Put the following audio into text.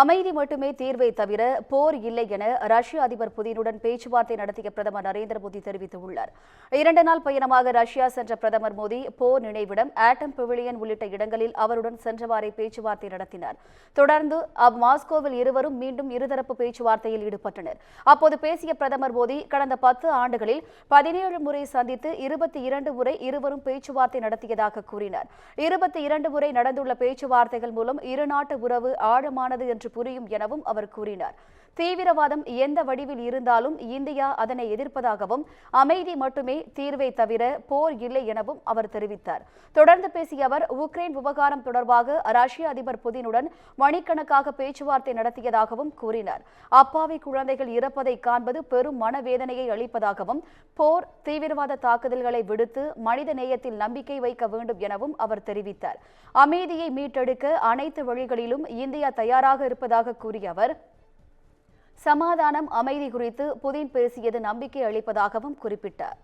அமைதி மட்டுமே தீர்வை தவிர போர் இல்லை என ரஷ்ய அதிபர் புதினுடன் பேச்சுவார்த்தை நடத்திய பிரதமர் நரேந்திர மோடி தெரிவித்துள்ளார். இரண்டு நாள் பயணமாக ரஷ்யா சென்ற பிரதமர் மோடி போர் நினைவிடம் ஆட்டம் பெவிலியன் உள்ளிட்ட இடங்களில் அவருடன் சென்றவாறே பேச்சுவார்த்தை நடத்தினார். தொடர்ந்து அவ் மாஸ்கோவில் இருவரும் மீண்டும் இருதரப்பு பேச்சுவார்த்தையில் ஈடுபட்டனர். அப்போது பேசிய பிரதமர் மோடி கடந்த பத்து ஆண்டுகளில் பதினேழு முறை சந்தித்து இருபத்தி இரண்டு முறை இருவரும் பேச்சுவார்த்தை நடத்தியதாக கூறினார். இருபத்தி இரண்டு முறை நடந்துள்ள பேச்சுவார்த்தைகள் மூலம் இரு நாட்டு உறவு ஆழமானது என்று என்று புரியும் எனவும் அவர் கூறினார். தீவிரவாதம் எந்த வடிவில் இருந்தாலும் இந்தியா அதனை எதிர்ப்பதாகவும் அமைதி மட்டுமே தீர்வை தவிர போர் இல்லை எனவும் அவர் தெரிவித்தார். தொடர்ந்து பேசிய அவர் உக்ரைன் விவகாரம் தொடர்பாக ரஷ்ய அதிபர் புதினுடன் மணிக்கணக்காக பேச்சுவார்த்தை நடத்தியதாகவும் கூறினார். அப்பாவி குழந்தைகள் இறப்பதை காண்பது பெரும் மனவேதனையை அளிப்பதாகவும் போர் தீவிரவாத தாக்குதல்களை விடுத்து மனித நேயத்தில் நம்பிக்கை வைக்க வேண்டும் எனவும் அவர் தெரிவித்தார். அமைதியை மீட்டெடுக்க அனைத்து வழிகளிலும் இந்தியா தயாராக இருப்பதாக கூறிய அவர் சமாதானம் அமைதி குறித்து புதின் பேசியது நம்பிக்கை அளிப்பதாகவும் குறிப்பிட்டார்.